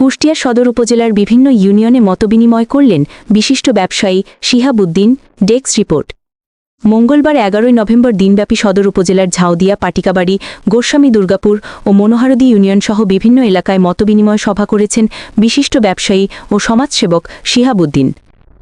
কুষ্টিয়া সদর উপজেলার বিভিন্ন ইউনিয়নে মতবিনিময় করলেন বিশিষ্ট ব্যবসায়ী শিহাবুদ্দিন ডেক্স রিপোর্ট। মঙ্গলবার এগারোই নভেম্বর দিনব্যাপী সদর উপজেলার ঝাউদিয়া, পাটিকাবাড়ি, গোস্বামী, দুর্গাপুর ও মনোহারদী ইউনিয়নসহ বিভিন্ন এলাকায় মতবিনিময় সভা করেছেন বিশিষ্ট ব্যবসায়ী ও সমাজসেবক শিহাবুদ্দিন।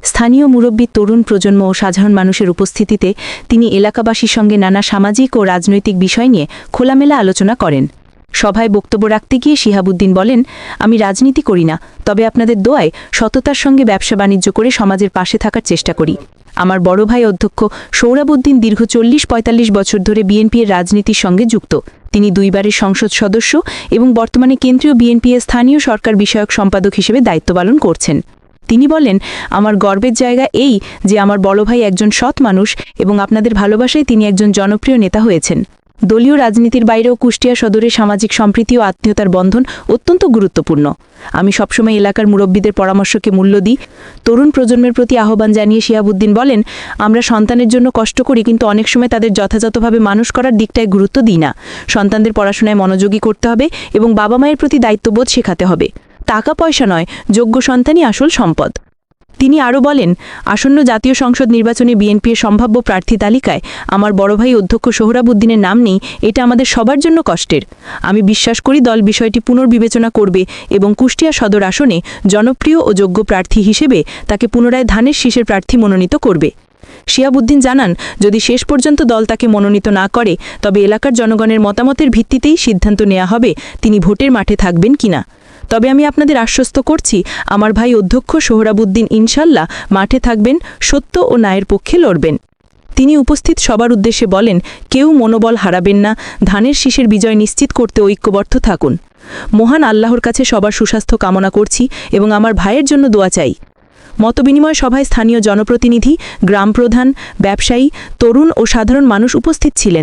স্থানীয় মুরব্বী, তরুণ প্রজন্ম ও সাধারণ মানুষের উপস্থিতিতে তিনি এলাকাবাসীর সঙ্গে নানা সামাজিক ও রাজনৈতিক বিষয় নিয়ে খোলামেলা আলোচনা করেন। সভায় বক্তব্য রাখতে গিয়ে শিহাবুদ্দিন বলেন, আমি রাজনীতি করি না, তবে আপনাদের দোয়ায় সততার সঙ্গে ব্যবসা বাণিজ্য করে সমাজের পাশে থাকার চেষ্টা করি। আমার বড় ভাই অধ্যক্ষ সৌরভউদ্দিন দীর্ঘ চল্লিশ পঁয়তাল্লিশ বছর ধরে বিএনপি এর রাজনীতির সঙ্গে যুক্ত। তিনি দুইবারের সংসদ সদস্য এবং বর্তমানে কেন্দ্রীয় বিএনপি স্থানীয় সরকার বিষয়ক সম্পাদক হিসেবে দায়িত্ব পালন করছেন। তিনি বলেন, আমার গর্বের জায়গা এই যে আমার বড় ভাই একজন সৎ মানুষ এবং আপনাদের ভালোবাসায় তিনি একজন জনপ্রিয় নেতা হয়েছেন। দলীয় রাজনীতির বাইরেও কুষ্টিয়া সদরে সামাজিক সম্প্রীতি ও আত্মীয়তার বন্ধন অত্যন্ত গুরুত্বপূর্ণ। আমি সবসময় এলাকার মুরব্বীদের পরামর্শকে মূল্য দিই। তরুণ প্রজন্মের প্রতি আহ্বান জানিয়ে শিয়াবুদ্দিন বলেন, আমরা সন্তানের জন্য কষ্ট করি, কিন্তু অনেক সময় তাদের যথাযথভাবে মানুষ করার দিকটায় গুরুত্ব দিই না। সন্তানদের পড়াশোনায় মনোযোগী করতে হবে এবং বাবা মায়ের প্রতি দায়িত্ববোধ শেখাতে হবে। টাকা পয়সা নয়, যোগ্য সন্তানই আসল সম্পদ। তিনি আরও বলেন, আসন্ন জাতীয় সংসদ নির্বাচনে বিএনপির সম্ভাব্য প্রার্থী তালিকায় আমার বড় ভাই অধ্যক্ষ সোহরাবুদ্দিনের নাম নেই, এটা আমাদের সবার জন্য কষ্টের। আমি বিশ্বাস করি দল বিষয়টি পুনর্বিবেচনা করবে এবং কুষ্টিয়া সদর আসনে জনপ্রিয় ও যোগ্য প্রার্থী হিসেবে তাকে পুনরায় ধানের শীষের প্রার্থী মনোনীত করবে। শিয়াবুদ্দিন জানান, যদি শেষ পর্যন্ত দল তাকে মনোনীত না করে, তবে এলাকার জনগণের মতামতের ভিত্তিতেই সিদ্ধান্ত নেওয়া হবে, তিনি ভোটের মাঠে থাকবেন কিনা? তবে আমি আপনাদের আশ্বস্ত করছি, আমার ভাই অধ্যক্ষ সোহরাবুদ্দিন ইনশাল্লাহ মাঠে থাকবেন, সত্য ও ন্যায়ের পক্ষে লড়বেন। তিনি উপস্থিত সবার উদ্দেশ্যে বলেন, কেউ মনোবল হারাবেন না, ধানের শীষের বিজয় নিশ্চিত করতে ঐক্যবদ্ধ থাকুন। মহান আল্লাহর কাছে সবার সুস্বাস্থ্য কামনা করছি এবং আমার ভাইয়ের জন্য দোয়া চাই। মতবিনিময় সভায় স্থানীয় জনপ্রতিনিধি গ্রাম প্রধান ব্যবসায়ী, তরুণ ও সাধারণ মানুষ উপস্থিত ছিলেন।